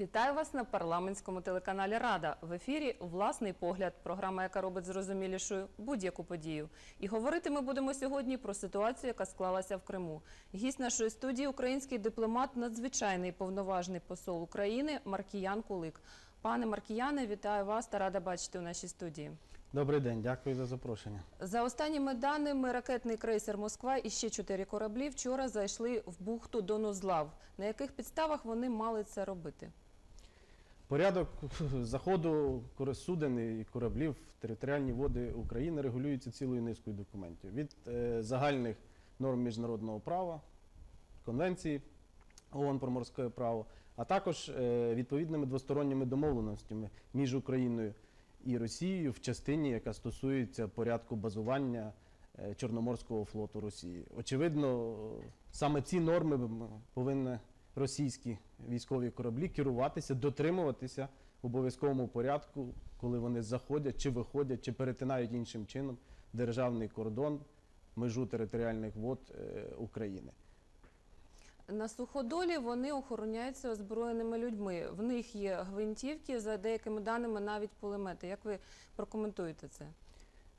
Вітаю вас на парламентському телеканалі Рада. В ефірі власний погляд, програма, яка робить зрозумілішою будь-яку подію. І говорити ми будемо сьогодні про ситуацію, яка склалася в Криму. Гість нашої студії український дипломат, надзвичайний повноважний посол України Маркіян Кулик. Пане Маркіяне, вітаю вас та рада бачити у нашій студії. Добрий день, дякую за запрошення. За останніми даними, ракетний крейсер Москва і ще чотири кораблі вчора зайшли в бухту Донузлав. На яких підставах вони мали це робити? Порядок заходу суден і кораблів в територіальні води України регулюється цілою низкою документів від е, загальних норм міжнародного права, конвенції ООН про морське право, а також е, відповідними двосторонніми домовленостями між Україною і Росією в частині, яка стосується порядку базування е, Чорноморського флоту Росії. Очевидно, саме ці норми повинні російські військові кораблі керуватися, дотримуватися в обов'язковому порядку, коли вони заходять чи виходять, чи перетинають іншим чином державний кордон, межу територіальних вод е, України. На суходолі вони охороняються озброєними людьми. В них є гвинтівки, за деякими даними навіть кулемети. Як ви прокоментуєте це?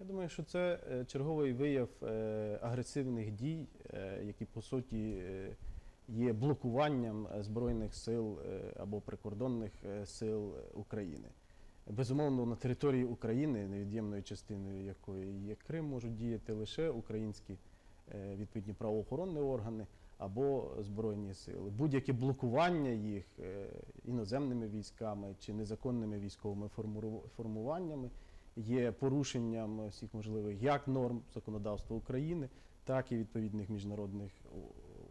Я думаю, що це е, черговий вияв е, агресивних дій, які по суті є блокуванням е, збройних сил е, або прикордонних е, сил України. Безумовно, на території України, невід'ємною частиною якої є Крим, можуть діяти лише українські відповідні правоохоронні органи або збройні сили. Будь-яке блокування їх іноземними військами чи незаконними військовими формуваннями є порушенням всіх можливих як норм законодавства України, так і відповідних міжнародних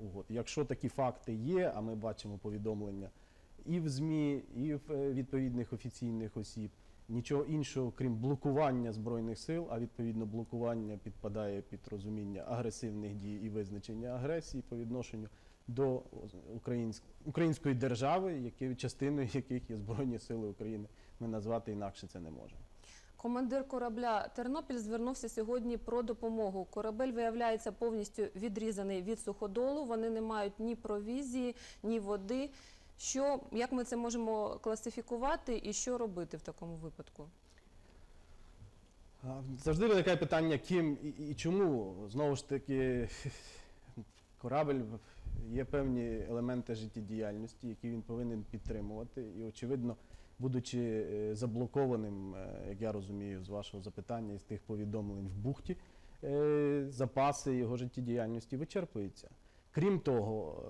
угод. Якщо такі факти є, а ми бачимо повідомлення і в ЗМІ, і в е, відповідних офіційних осіб, нічого іншого, крім блокування збройних сил, а відповідно блокування підпадає під розуміння агресивних дій і визначення агресії по відношенню до українськ- української держави, частиною яких є Збройні Сили України. Ми назвати інакше це не можемо. Командир корабля Тернопіль звернувся сьогодні про допомогу. Корабель виявляється повністю відрізаний від суходолу. Вони не мають ні провізії, ні води. Що як ми це можемо класифікувати і що робити в такому випадку? Завжди виникає питання, ким і, чому. Знову ж таки, корабель є певні елементи життєдіяльності, які він повинен підтримувати. І, очевидно, будучи е, заблокованим, е, як я розумію, з вашого запитання і з тих повідомлень в бухті, е, запаси його життєдіяльності вичерпуються. Крім того,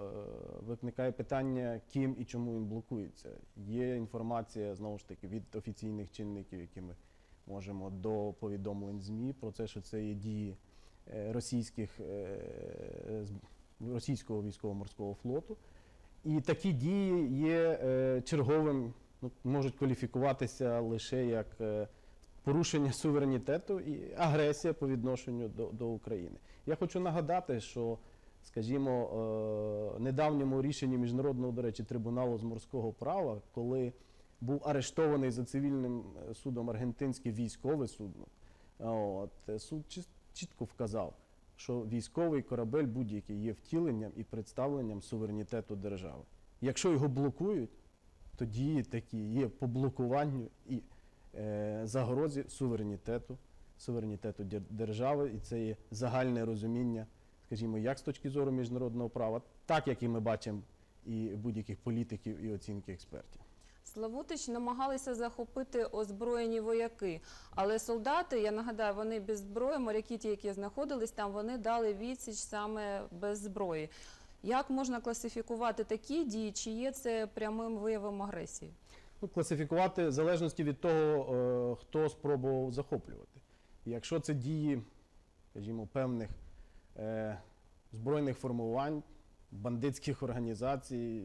виникає питання, ким і чому він блокується. Є інформація знову ж таки від офіційних чинників, які ми можемо до повідомлень ЗМІ про те, що це є дії російських, російського військово-морського флоту. І такі дії є черговим, ну, можуть кваліфікуватися лише як е, порушення суверенітету і агресія по відношенню до, до України. Я хочу нагадати, що, скажімо, е, недавньому рішенні міжнародного, до речі, трибуналу з морського права, коли був арештований за цивільним е, судом аргентинське військове судно. От, е, суд чітко вказав, що військовий корабель будь-який є втіленням і представленням суверенітету держави. Якщо його блокують, то дії такі є по блокуванню і е, загрозі суверенітету, суверенітету держави, і це є загальне розуміння, скажімо, як з точки зору міжнародного права, так як і ми бачимо і будь-яких політиків і оцінки експертів. Славутич намагалися захопити озброєні вояки, але солдати, я нагадаю, вони без зброї, моряки, ті, які знаходились там, вони дали відсіч саме без зброї. Як можна класифікувати такі дії? Чи є це прямим виявом агресії? Ну, класифікувати в залежності від того, е, хто спробував захоплювати. Якщо це дії, скажімо, певних е, збройних формувань, бандитських організацій,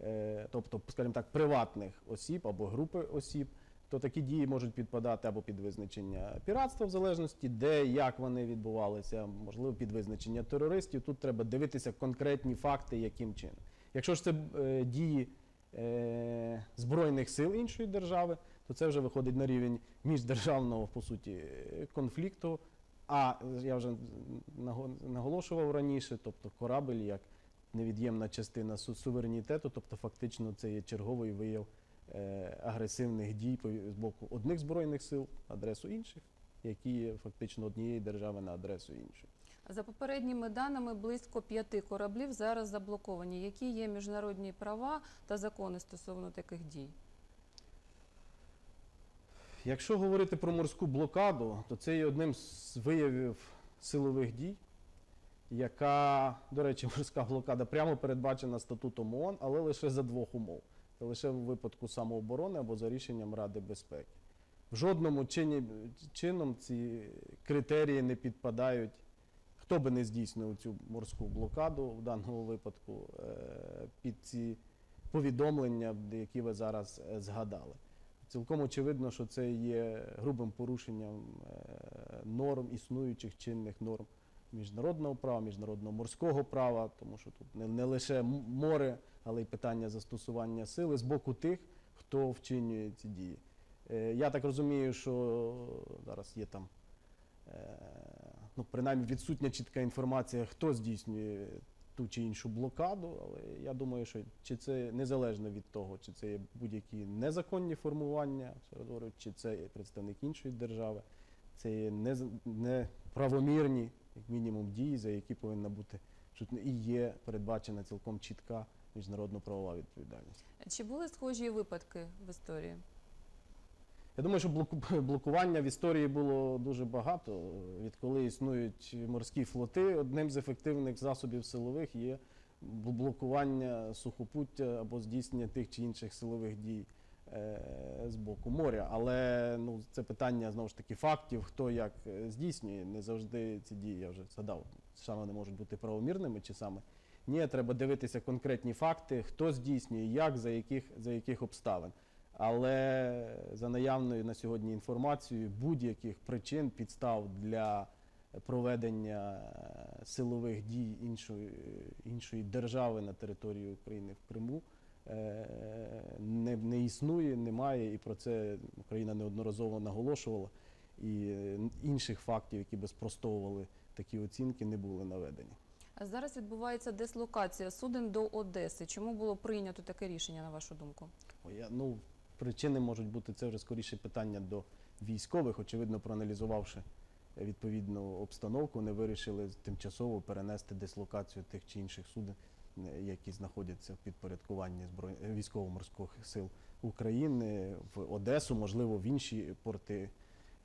е, тобто, скажімо так, приватних осіб або групи осіб, то такі дії можуть підпадати або під визначення піратства, в залежності, де як вони відбувалися, можливо, під визначення терористів. Тут треба дивитися конкретні факти, яким чином. Якщо ж це е, дії е, збройних сил іншої держави, то це вже виходить на рівень міждержавного по суті конфлікту. А я вже наголошував раніше, тобто корабль як невід'ємна частина су- суверенітету, тобто фактично це є черговий вияв агресивних дій з боку одних збройних сил на адресу інших, які є фактично однієї держави на адресу іншої. За попередніми даними, близько п'яти кораблів зараз заблоковані. Які є міжнародні права та закони стосовно таких дій? Якщо говорити про морську блокаду, то це є одним з виявів силових дій, яка, до речі, морська блокада прямо передбачена статутом ООН, але лише за двох умов. Лише в випадку самооборони або за рішенням Ради безпеки. В жодному чині, чином ці критерії не підпадають. Хто би не здійснив цю морську блокаду в даному випадку е, під ці повідомлення, які ви зараз е, згадали. Цілком очевидно, що це є грубим порушенням е, норм, існуючих чинних норм міжнародного права, міжнародного морського права, тому що тут не лише море, але й питання застосування сили з боку тих, хто вчинює ці дії. Е, Я так розумію, що зараз є там, е, ну, принаймні відсутня чітка інформація, хто здійснює ту чи іншу блокаду, але я думаю, що чи це незалежно від того, чи це є будь-які незаконні формування, чи це є представник іншої держави, це є неправомірні, як мінімум, дії, за які повинна бути і є передбачена цілком чітка міжнародно-правова відповідальність. Чи були схожі випадки в історії? Я думаю, що блокування в історії було дуже багато. Відколи існують морські флоти, одним з ефективних засобів силових є блокування сухопуття або здійснення тих чи інших силових дій е, з боку моря. Але ну, це питання знову ж таки фактів, хто як е, здійснює. Не завжди ці дії, я вже згадав, саме вони можуть бути правомірними чи саме. Ні, треба дивитися конкретні факти, хто здійснює, як, за яких, за яких обставин. Але за наявною на сьогодні інформацією, будь-яких причин, підстав для проведення е, силових дій іншої, іншої держави на території України в Криму е, не, не існує, немає, і про це Україна неодноразово наголошувала. І е, інших фактів, які би спростовували такі оцінки, не були наведені. Зараз відбувається дислокація суден до Одеси. Чому було прийнято таке рішення, на вашу думку? Я, ну, причини можуть бути це вже скоріше питання до військових. Очевидно, проаналізувавши відповідну обстановку, вони вирішили тимчасово перенести дислокацію тих чи інших суден, е, які знаходяться в підпорядкуванні військово-морських сил України в Одесу, можливо, в інші порти.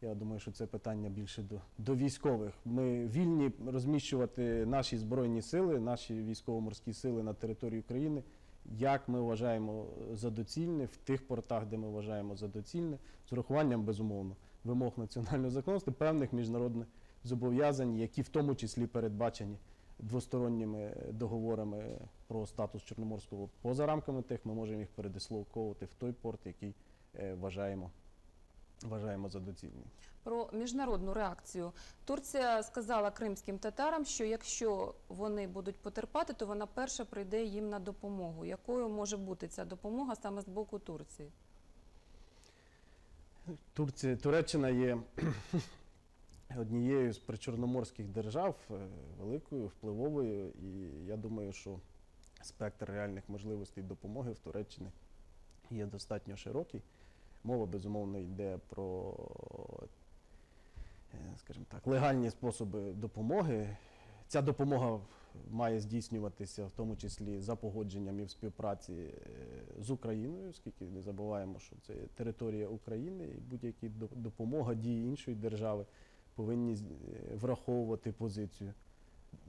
Я думаю, що це питання більше до, до військових. Ми вільні розміщувати наші збройні сили, наші військово-морські сили на території України як ми вважаємо за доцільне в тих портах, де ми вважаємо за доцільне, з урахуванням безумовно вимог національного законодавства, певних міжнародних зобов'язань, які в тому числі передбачені двосторонніми договорами про статус Чорноморського поза рамками тих, ми можемо їх передислоковувати в той порт, який е, вважаємо, вважаємо за доцільний. Про міжнародну реакцію. Турція сказала кримським татарам, що якщо вони будуть потерпати, то вона перша прийде їм на допомогу. Якою може бути ця допомога саме з боку Турції? Турція, Туреччина є однією з причорноморських держав, е, великою, впливовою, і я думаю, що спектр реальних можливостей допомоги в Туреччині є достатньо широкий. Мова, безумовно, йде про, е, скажімо так, легальні способи допомоги. Ця допомога має здійснюватися в тому числі за погодженням і в співпраці е, з Україною, оскільки не забуваємо, що це територія України, і будь-які до- допомога дії іншої держави повинні е, враховувати позицію.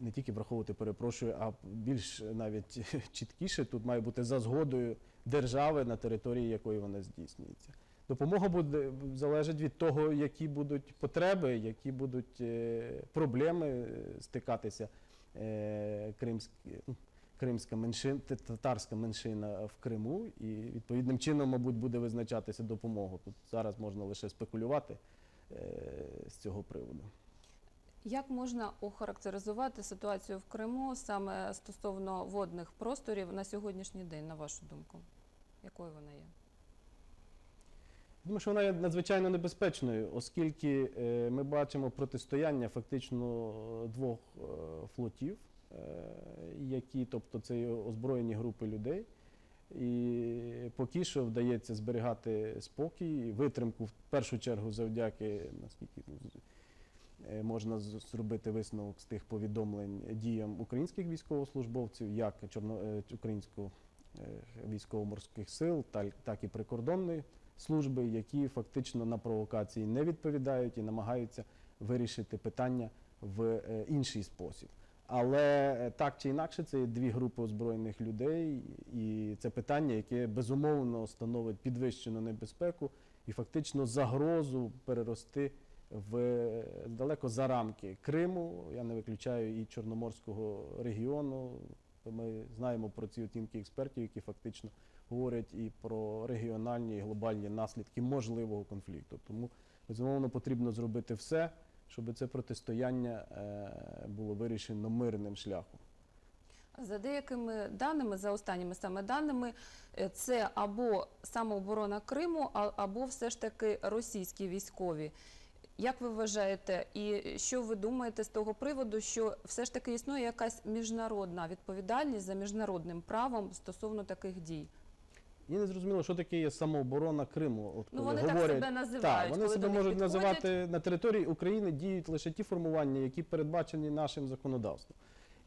Не тільки враховувати, перепрошую, а більш навіть чіткіше тут має бути за згодою держави, на території якої вона здійснюється. Допомога буде залежить від того, які будуть потреби, які будуть е, проблеми е, стикатися е, ну, кримська меншина, татарська меншина в Криму, і відповідним чином, мабуть, буде визначатися допомога. Тут зараз можна лише спекулювати з цього приводу. Як можна охарактеризувати ситуацію в Криму саме стосовно водних просторів на сьогоднішній день, на вашу думку? Якою вона є? Думаю, що вона є надзвичайно небезпечною, оскільки е, ми бачимо протистояння фактично двох е, флотів які, тобто це озброєні групи людей. І поки що вдається зберігати спокій, витримку в першу чергу завдяки, наскільки е, можна зробити висновок з тих повідомлень діям українських військовослужбовців, як чорно, е, українського е, військово-морських сил, так і прикордонної служби, які фактично на провокації не відповідають і намагаються вирішити питання в е, інший спосіб. Але е, так чи інакше, це є дві групи озброєних людей, і це питання, яке безумовно становить підвищену небезпеку і фактично загрозу перерости в е, далеко за рамки Криму. Я не виключаю і Чорноморського регіону. Ми знаємо про ці оцінки експертів, які фактично говорять і про регіональні і глобальні наслідки можливого конфлікту. Тому безумовно потрібно зробити все, щоб це протистояння е, було вирішено мирним шляхом. За деякими даними, за останніми саме даними, е, це або самооборона Криму, або все ж таки російські військові. Як ви вважаєте, і що ви думаєте з того приводу, що все ж таки існує якась міжнародна відповідальність за міжнародним правом стосовно таких дій? Мені не зрозуміло, що таке є самооборона Криму. От Ну коли вони так себе називають. Так, вони коли себе можуть підходять. називати на території України діють лише ті формування, які передбачені нашим законодавством.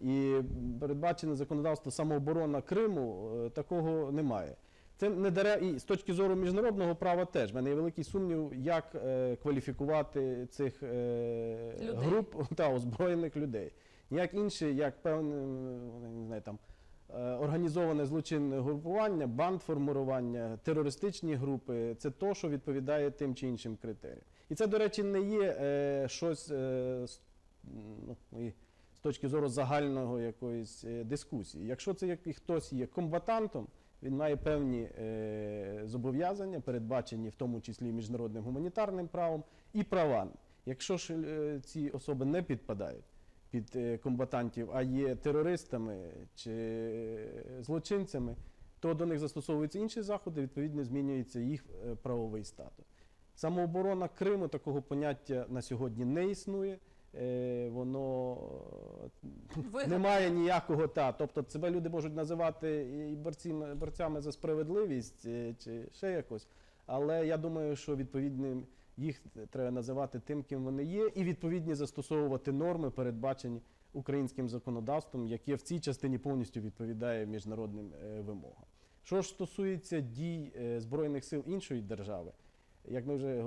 І передбачене законодавство самооборона Криму е, такого немає. Це не даре і з точки зору міжнародного права теж. В мене є великий сумнів, як е, кваліфікувати цих е, груп та озброєних людей. Ніяк інше, як певне, не знаю, там організоване злочинне групування, бандформування, терористичні групи це то, що відповідає тим чи іншим критеріям. І це, до речі, не є е, щось е, з, ну, з точки зору загального якоїсь е, дискусії. Якщо це як- хтось є комбатантом, він має певні е, зобов'язання, передбачені в тому числі міжнародним гуманітарним правом і правами. Якщо ж е, ці особи не підпадають під е, комбатантів, а є терористами чи е, злочинцями, то до них застосовуються інші заходи, відповідно змінюється їх е, правовий статус. Самооборона Криму такого поняття на сьогодні не існує. Воно е, Вигадане. немає ніякого та. Тобто себе люди можуть називати і борцями, борцями за справедливість чи ще якось. Але я думаю, що відповідним їх треба називати тим, ким вони є, і відповідні застосовувати норми, передбачені українським законодавством, яке в цій частині повністю відповідає міжнародним е, вимогам. Що ж стосується дій е, збройних сил іншої держави, як ми вже е,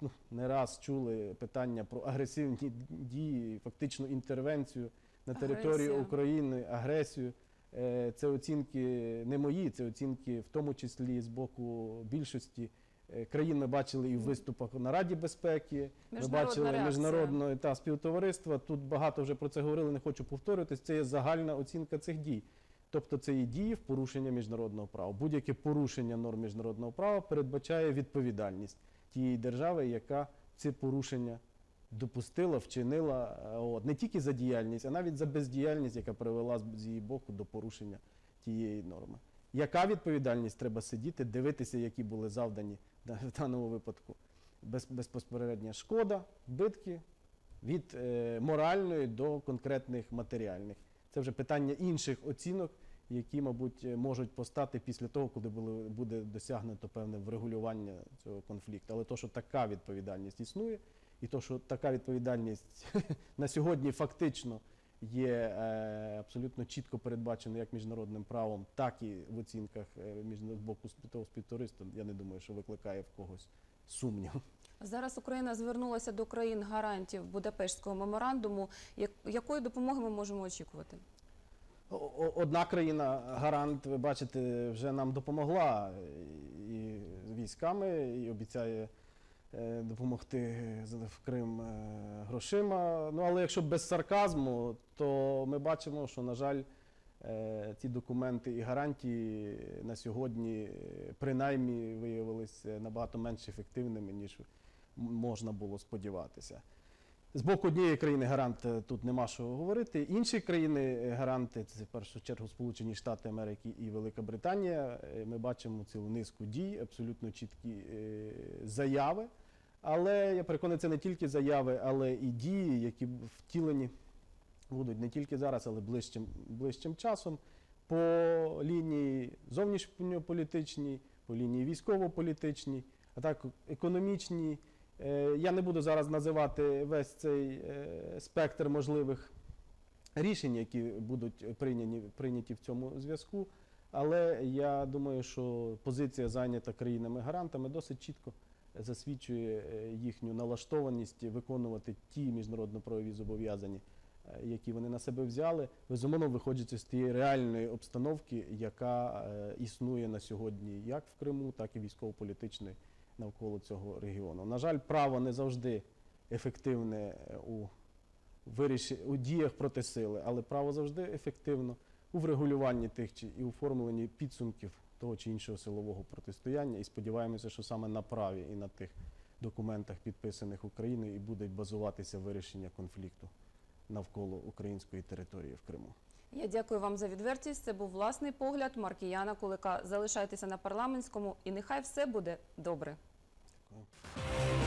ну, не раз чули питання про агресивні дії, фактичну інтервенцію на територію Агресія. України, агресію. Це оцінки не мої, це оцінки в тому числі з боку більшості країн. Ми бачили і в виступах на Раді безпеки. Ми бачили реакція. міжнародного та співтовариства. Тут багато вже про це говорили, не хочу повторюватись. Це є загальна оцінка цих дій. Тобто це є дії в порушення міжнародного права. Будь-яке порушення норм міжнародного права передбачає відповідальність тієї держави, яка ці порушення допустила, вчинила е, от, не тільки за діяльність, а навіть за бездіяльність, яка привела з її боку до порушення тієї норми. Яка відповідальність треба сидіти, дивитися, які були завдані в даному випадку? Без, безпосередня шкода, збитки від е, моральної до конкретних матеріальних. Це вже питання інших оцінок, які, мабуть, е, можуть постати після того, коли буде досягнуто певне врегулювання цього конфлікту. Але то, що така відповідальність існує, і то, що така відповідальність на сьогодні фактично є е, абсолютно чітко передбачена як міжнародним правом, так і в оцінках е, з боку співто- співтовариства, я не думаю, що викликає в когось сумнів. Зараз Україна звернулася до країн гарантів Будапештського меморандуму. Як- Якої допомоги ми можемо очікувати? Одна країна гарант, ви бачите, вже нам допомогла е, і військами, і обіцяє допомогти в Крим е, грошима. Ну але якщо без сарказму, то ми бачимо, що, на жаль, е, ці документи і гарантії на сьогодні е, принаймні виявилися набагато менш ефективними, ніж можна було сподіватися. З боку однієї країни гарант е, тут нема що говорити. Інші країни е, гаранти це в першу чергу Сполучені Штати Америки і Велика Британія. Е, Ми бачимо цілу низку дій, абсолютно чіткі е, заяви. Але я переконаний, це не тільки заяви, але і дії, які втілені будуть не тільки зараз, але ближчим, ближчим часом по лінії зовнішньополітичній, по лінії військово-політичній, а так економічній. Е, Я не буду зараз називати весь цей е, спектр можливих рішень, які будуть прийняті, прийняті в цьому зв'язку. Але я думаю, що позиція зайнята країнами-гарантами досить чітко засвідчує е, їхню налаштованість виконувати ті міжнародно-правові зобов'язання, е, які вони на себе взяли, безумовно виходячи з тієї реальної обстановки, яка е, існує на сьогодні як в Криму, так і військово-політичної навколо цього регіону. На жаль, право не завжди ефективне у у діях проти сили, але право завжди ефективно у врегулюванні тих чи і оформленні підсумків того чи іншого силового протистояння. І сподіваємося, що саме на праві і на тих документах, підписаних Україною, і буде базуватися вирішення конфлікту навколо української території в Криму. Я дякую вам за відвертість. Це був власний погляд Маркіяна Кулика. Залишайтеся на парламентському і нехай все буде добре. Дякую.